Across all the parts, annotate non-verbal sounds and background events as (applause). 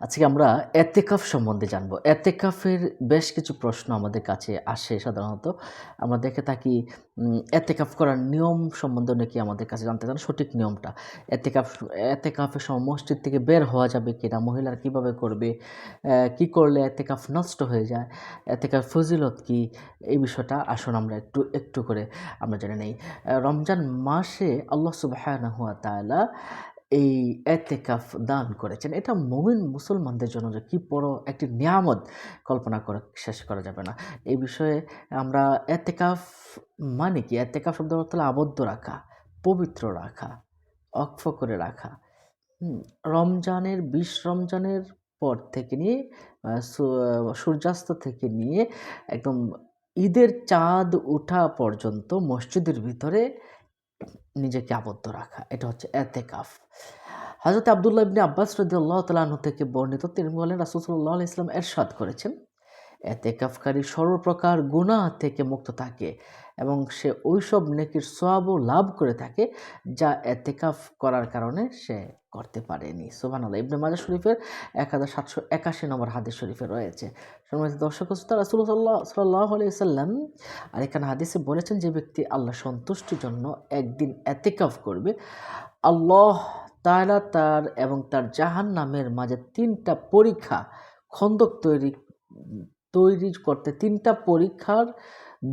আজকে আমরা এতেকাফ সম্বন্ধে জানব। এতেকাফের বেশ কিছু প্রশ্ন আমাদের কাছে আসে সাধারণত। আমরা দেখে থাকি এতেকাফ করার নিয়ম সম্বন্ধে নাকি আমাদের কাছে জানতে চান সঠিক নিয়মটা। এতেকাফ এতেকাফের সময় মসজিদ থেকে বের হওয়া যাবে কিনা, মহিলারা কীভাবে করবে কি করলে এতেকাফ নষ্ট হয়ে যায়, এতেকাফ ফজিলত কি, এই বিষয়টা আসুন আমরা একটু একটু করে আমরা জেনে নেই। রমজান মাসে আল্লাহ তাআলা এই এতেকাফ দান করেছেন। এটা মুমিন মুসলমানদের জন্য যে কি বড় একটি নিয়ামত কল্পনা করে, শেষ করা যাবে না। এই বিষয়ে আমরা এতেকাফ মানে কি? এতেকাফ শব্দ অর্থ আবদ্ধ রাখা, পবিত্র রাখা, অক্ষ করে রাখা। রমজানের, বিশ রমজানের পর থেকে নিয়ে সূর্যাস্ত থেকে নিয়ে, একদম ঈদের চাঁদ ওঠা পর্যন্ত মসজিদের ভিতরে নিজেকে আবদ্ধ রাখা। এটা হচ্ছে এতে কাফ হজরত আবদুল্লাহ ইবনে আব্বাস রদি আল্লাহ তালাহ থেকে বর্ণিত তিনি বলেন রাসুসল্লাহ ইসলাম এরশাদ করেছেন। এতেকাফকারী সর্বপ্রকার গুনাহ থেকে মুক্ত থাকে এবং সে ওইসব নেকির সোয়াবও লাভ করে থাকে যা এতেকাফ করার কারণে সে করতে পারেনি। সোহান আল্লাহ ইবনে মাজা শরীফের এক হাজার সাতশো একাশি নম্বর হাদিস শরীফে রয়েছে। সম্মানিত দর্শক রাসুল সাল্লাহ সাল্লাহ আলিয়া সাল্লাম আর এখানে হাদিসে বলেছেন, যে ব্যক্তি আল্লাহ সন্তুষ্টির জন্য একদিন এতেকাফ করবে, আল্লাহ তাআলা তার এবং তার জাহান নামের মাঝে তিনটা পরীক্ষা খন্দক তৈরি তৈরি করতে তিনটা পরীক্ষার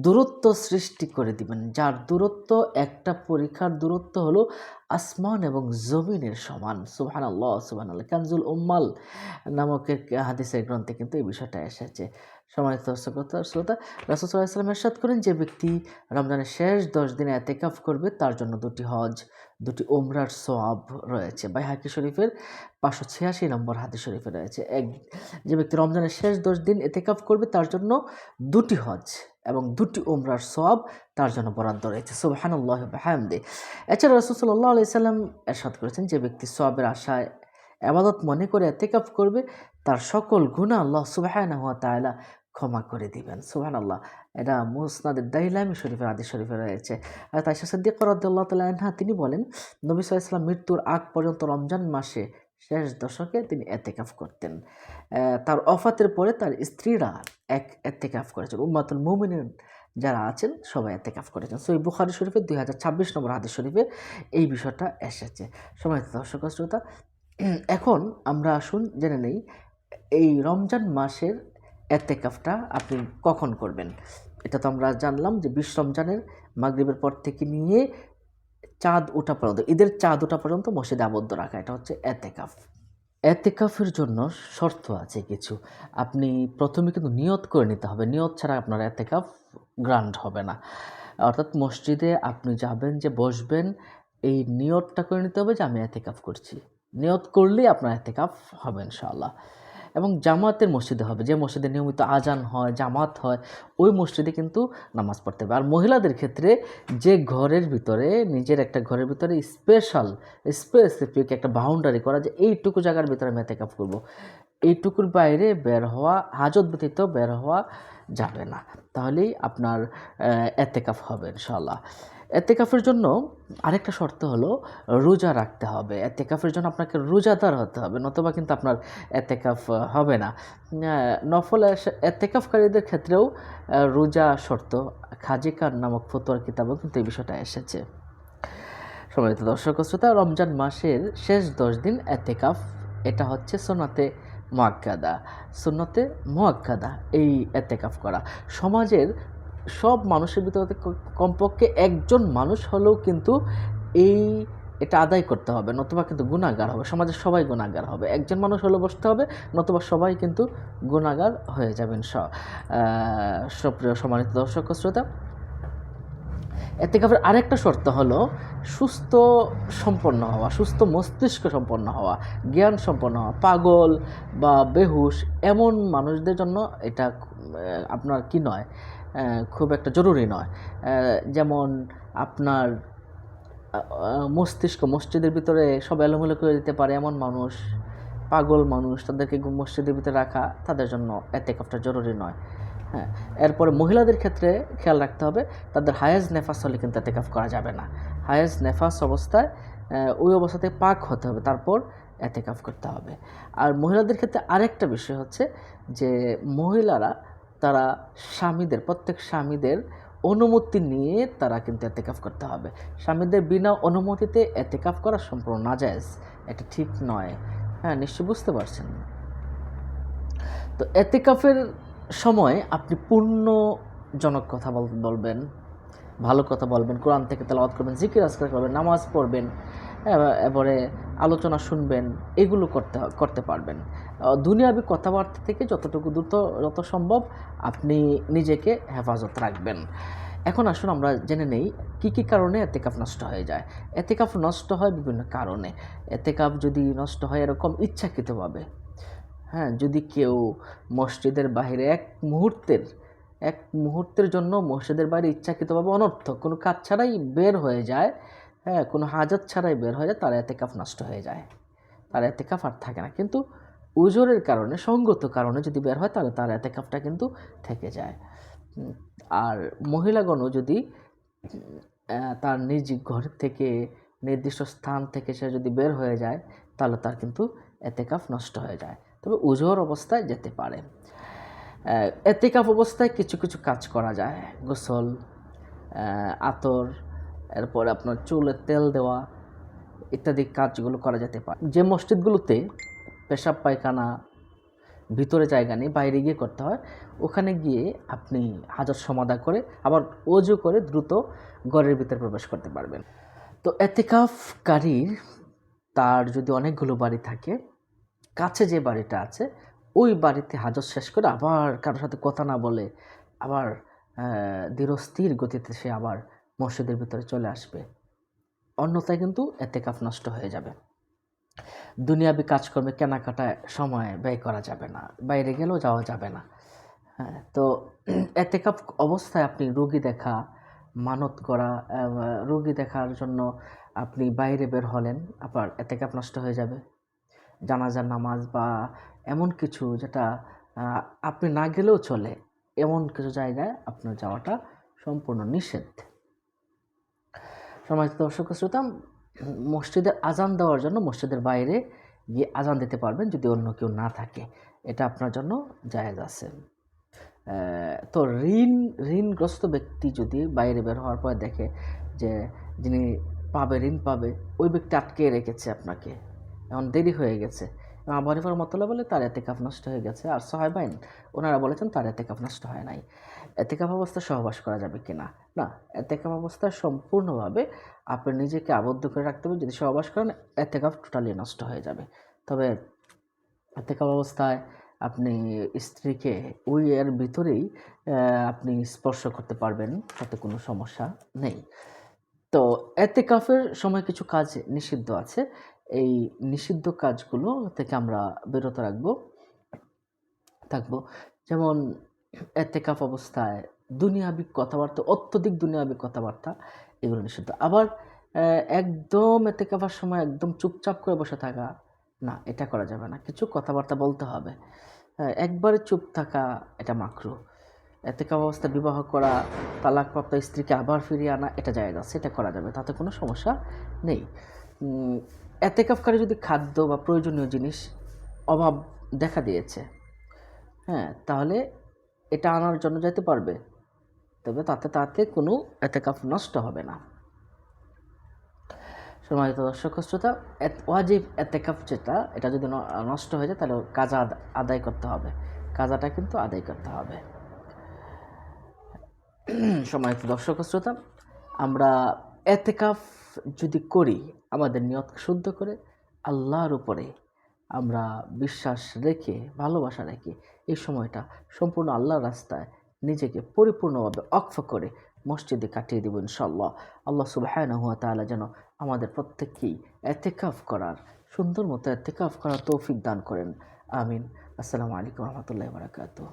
দূরত্ব সৃষ্টি করে দিবেন। যার দূরত্ব, একটা পরীক্ষার দূরত্ব হলো আসমান এবং জমিনের সমান। সুবহান আল্লাহ সুবহান আল্লাহ কানজুল উম্মাল নামক এক হাদিসের গ্রন্থে কিন্তু এই বিষয়টা এসেছে। সম্মানিত দর্শক শ্রোতা রাসুসাল্লাহ এরশাদ করেন, যে ব্যক্তি রমজানের শেষ দশ দিনে এতেকাফ করবে, তার জন্য দুটি হজ, দুটি ওমরার সোয়াব রয়েছে। বাই হাকি শরীফের পাঁচশো ছিয়াশি নম্বর হাদিস শরীফে রয়েছে। এক, যে ব্যক্তি রমজানের শেষ দশ দিন এতেকাফ করবে, তার জন্য দুটি হজ। এবং দুটি উমরার সব তার জন্য বরাদ্দ রয়েছে। সুবাহানুল্লাহ হামদে এছাড়া রসুল্লাহ আলি সাল্লাম এরশাদ করেছেন, যে ব্যক্তি সবের আশায় আবাদত মনে করে এতেকাফ করবে, তার সকল গুণা আল্লাহ সুবাহ তাআলা ক্ষমা করে দিবেন। সুবহান আল্লাহ এটা মুসনাদের দাইলামি শরীফের আদি শরীফে রয়েছে। আর তাইশা সদ্দিক রদ্দাল্লাহ তাল্লাহ আনহা, তিনি বলেন, নবী সাল্লাল্লাহু মৃত্যুর আগ পর্যন্ত রমজান মাসে শেষ দশকে তিনি এতেকাফ করতেন। তার অফাতের পরে তার স্ত্রীরা এক এতেকাফ করেছেন। উম্মাতুল মুমিনের যারা আছেন, সবাই এতেকাফ করেছেন। সই বুখারি শরীফে দুই হাজার ছাব্বিশ নম্বর হাদিস শরীফে এই বিষয়টা এসেছে। সময় দর্শক শ্রোতা, এখন আমরা আসুন জেনে নেই, এই রমজান মাসের এতেকাফটা আপনি কখন করবেন? এটা তো আমরা জানলাম যে বিশ রমজানের মাগরিবের পর থেকে নিয়ে চাঁদ ওঠা পর্যন্ত, ঈদের চাঁদ ওঠা পর্যন্ত মসজিদে আবদ্ধ রাখা, এটা হচ্ছে এতেকাফ এতেকাফের জন্য শর্ত আছে কিছু। আপনি প্রথমে কিন্তু নিয়ত করে নিতে হবে। নিয়ত ছাড়া আপনার এতেকাফ গ্রান্ট হবে না। অর্থাৎ মসজিদে আপনি যাবেন যে বসবেন, এই নিয়তটা করে নিতে হবে যে আমি এতেকাফ করছি। নিয়ত করলেই আপনার এতেকাফ হবে ইনশাআল্লাহ। এবং জামাতের মসজিদে হবে। যে মসজিদে নিয়মিত আজান হয়, জামাত হয়, ওই মসজিদে কিন্তু নামাজ পড়তে হবে। আর মহিলাদের ক্ষেত্রে যে ঘরের ভিতরে, নিজের একটা ঘরের ভিতরে স্পেশাল স্পেসিফিক একটা বাউন্ডারি করা যে এইটুকু জায়গার ভিতরে আমি এতেকাফ করব। এইটুকুর বাইরে বের হওয়া, হাজত ব্যতীত বের হওয়া যাবে না। তাহলেই আপনার এতেকাফ হবে ইনশাল্লাহ এতেকাফের জন্য আরেকটা শর্ত হলো রোজা রাখতে হবে। এতেকাফের জন্য আপনাকে রোজাদার হতে হবে, নতুবা কিন্তু আপনার এতেকাফ হবে না। নফল এতেকাফকারীদের ক্ষেত্রেও রোজা শর্ত, খাজিকার নামক ফতোয়ার কিতাবও কিন্তু এই বিষয়টা এসেছে। সম্মানিত দর্শক শ্রোতা, রমজান মাসের শেষ দশ দিন এতেকাফ, এটা হচ্ছে সোনাতে মোয়াক্কাদা, সুন্নতে মোয়াক্কাদা, এই এতেকাফ করা। সমাজের সব মানুষের ভিতরে কমপক্ষে একজন মানুষ হলেও কিন্তু এই, এটা আদায় করতে হবে, নতুবা কিন্তু গুণাগার হবে, সমাজের সবাই গুণাগার হবে। একজন মানুষ হলেও বসতে হবে, নতুবা সবাই কিন্তু গুণাগার হয়ে যাবেন সুপ্রিয় সম্মানিত দর্শক শ্রোতা এতেকাফের আরেকটা শর্ত হলো সুস্থ সম্পন্ন হওয়া, সুস্থ মস্তিষ্ক সম্পন্ন হওয়া, জ্ঞান সম্পন্ন হওয়া, পাগল বা বেহুশ এমন মানুষদের জন্য এটা আপনার কি নয় খুব একটা জরুরি নয়। যেমন আপনার মস্তিষ্ক মসজিদের ভিতরে সব এলোমেলো করে দিতে পারে এমন মানুষ, পাগল মানুষ তাদেরকে মসজিদের ভিতরে রাখা তাদের জন্য এতে এতেকাফটা জরুরি নয়। হ্যাঁ এরপরে মহিলাদের ক্ষেত্রে খেয়াল রাখতে হবে, তাদের হায়েজ নেফাস হলে কিন্তু এতেকাফ করা যাবে না। হায়েজ নেফাস অবস্থায় ওই অবস্থাতে পাক হতে হবে, তারপর এতেকাফ করতে হবে। আর মহিলাদের ক্ষেত্রে আরেকটা বিষয় হচ্ছে যে, মহিলারা, তারা স্বামীদের, প্রত্যেক স্বামীদের অনুমতি নিয়ে তারা কিন্তু এতেকাফ করতে হবে। স্বামীদের বিনা অনুমতিতে এতেকাফ করা সম্পূর্ণ নাজায়জ, এটা ঠিক নয়। হ্যাঁ নিশ্চয়ই বুঝতে পারছেন। তো এতেকাফের সময় আপনি পূর্ণজনক কথা বল- বলবেন, ভালো কথা বলবেন, কোরআন থেকে তেলাওয়াত করবেন, জিকির আজকার করবেন, নামাজ পড়বেন, এবা- এবারে আলোচনা শুনবেন, এগুলো করতে করতে পারবেন। দুনিয়াবি কথাবার্তা থেকে যতটুকু দ্রুত, যত সম্ভব আপনি নিজেকে হেফাজত রাখবেন। এখন আসুন আমরা জেনে নেই কি কি কারণে এতেকাফ নষ্ট হয়ে যায়। এতেকাফ নষ্ট হয় বিভিন্ন কারণে। এতেকাফ যদি নষ্ট হয় এরকম ইচ্ছাকৃতভাবে। হ্যাঁ যদি কেউ মসজিদের বাইরে এক মুহূর্তের এক মুহূর্তের জন্য মসজিদের বাইরে ইচ্ছাকৃতভাবে অনর্থক কোনো কাজ ছাড়াই বের হয়ে যায় হ্যাঁ কোনো হাজত ছাড়াই বের হয়ে যায়, তার এতেকাফ নষ্ট হয়ে যায়। তার এতে এতেকাফ আর থাকে না। কিন্তু উজোরের কারণে, সঙ্গত কারণে যদি বের হয়, তাহলে তার এতে এতেকাফটা কিন্তু থেকে যায়। আর মহিলাগণও যদি তার নিজ ঘর থেকে, নির্দিষ্ট স্থান থেকে সে যদি বের হয়ে যায়, তাহলে তার কিন্তু এতে এতেকাফ নষ্ট হয়ে যায়। তবে উজোর অবস্থায় যেতে পারে। এতেকাফ অবস্থায় কিছু কিছু কাজ করা যায়। গোসল আতর, এরপর আপনার চুলে তেল দেওয়া ইত্যাদি কাজগুলো করা যেতে পারে। যে মসজিদগুলোতে পেশাব পায়খানা ভিতরে জায়গা নেই, বাইরে গিয়ে করতে হয়, ওখানে গিয়ে আপনি হাজার সমাধা করে আবার অজু করে দ্রুত ঘরের ভিতরে প্রবেশ করতে পারবেন। তো এতেকাফকারীর তার যদি অনেকগুলো বাড়ি থাকে কাছে যে বাড়িটা আছে, ওই বাড়িতে হাজত শেষ করে আবার কারোর সাথে কথা না বলে আবার ধীরস্থির গতিতে সে আবার মসজিদের ভিতরে চলে আসবে। অন্যথায় কিন্তু এতে এতেকাফ নষ্ট হয়ে যাবে। দুনিয়াবি কাজকর্মে কেনাকাটায় সময় ব্যয় করা যাবে না, বাইরে গেলেও যাওয়া যাবে না। হ্যাঁ তো এতেকাফ অবস্থায় আপনি রোগী দেখা, মানত করা রোগী দেখার জন্য আপনি বাইরে বের হলেন, আবার এতেকাফ নষ্ট হয়ে যাবে। জানাজার নামাজ বা এমন কিছু যেটা আপনি না গেলেও চলে, এমন কিছু জায়গায় আপনার যাওয়াটা সম্পূর্ণ নিষেধ। সমাজ দর্শক শ্রোতা, মসজিদে আজান দেওয়ার জন্য মসজিদের বাইরে গিয়ে আজান দিতে পারবেন যদি অন্য কেউ না থাকে। এটা আপনার জন্য জায়েজ আছে। তো ঋণ, ঋণগ্রস্ত ব্যক্তি যদি বাইরে বের হওয়ার পর দেখে যে, যিনি পাবে, ঋণ পাবে, ওই ব্যক্তি আটকে রেখেছে আপনাকে। এখন দেরি হয়ে গেছে। এবং আবু হানিফার মতলা বলে তার এতেকাফ নষ্ট হয়ে গেছে। আর সাহেবাইন ওনারা বলেছেন তার এতেকাফ নষ্ট হয় নাই। এতেকাফ অবস্থায় সহবাস করা যাবে কি না? না, এতেকাফ অবস্থায় সম্পূর্ণভাবে আপনি নিজেকে আবদ্ধ করে রাখতে হবে। যদি সহবাস করেন, এতেকাফ টোটালি নষ্ট হয়ে যাবে। তবে এতেকাফ অবস্থায় আপনি স্ত্রীকে ওই এর ভিতরেই আপনি স্পর্শ করতে পারবেন। তাতে কোনো সমস্যা নেই। তো এতেকাফের সময় কিছু কাজ নিষিদ্ধ আছে। এই নিষিদ্ধ কাজগুলো থেকে আমরা বিরত রাখব, থাকব। যেমন এতে এতেকাফ অবস্থায় দুনিয়াবি কথাবার্তা, অত্যধিক দুনিয়াবি কথাবার্তা, এগুলো নিষিদ্ধ। আবার একদম এতেকাফার সময় একদম চুপচাপ করে বসে থাকা, না, এটা করা যাবে না। কিছু কথাবার্তা বলতে হবে। একবারে চুপ থাকা, এটা মাকরু। এতেকাফ অবস্থা বিবাহ করা, তালাকপ্রাপ্ত স্ত্রীকে আবার ফিরিয়ে আনা, এটা জায়গা আছে, এটা করা যাবে, তাতে কোনো সমস্যা নেই। এতেকাফকারী যদি খাদ্য বা প্রয়োজনীয় জিনিস অভাব দেখা দিয়েছে হ্যাঁ তাহলে এটা আনার জন্য যেতে পারবে। তবে তাতে তাতে কোনো এতেকাফ নষ্ট হবে না। সম্মানিত দর্শক শ্রোতা ওয়াজিব এতেকাফ যেটা, এটা যদি নষ্ট হয়ে যায়, তাহলে কাজা আদ- আদায় করতে হবে। কাজাটা কিন্তু আদায় করতে হবে। (clears throat) সম্মানিত দর্শক শ্রোতা, আমরা এতেকাফ যদি করি, আমাদের নিয়ত শুদ্ধ করে, আল্লাহর উপরে আমরা বিশ্বাস রেখে, ভালোবাসা রেখে এই সময়টা সম্পূর্ণ আল্লাহর রাস্তায় নিজেকে পরিপূর্ণভাবে অক্ষ করে মসজিদে কাটিয়ে দেব ইনশাল্লাহ আল্লাহ সুবাহানা হুয়া তাআলা যেন আমাদের প্রত্যেককেই এতেকাফ করার, সুন্দর মতো এতেকাফ করার তৌফিক দান করেন। আমিন। আসসালামু আলাইকুম রহমতুল্লাহ বারাকাতু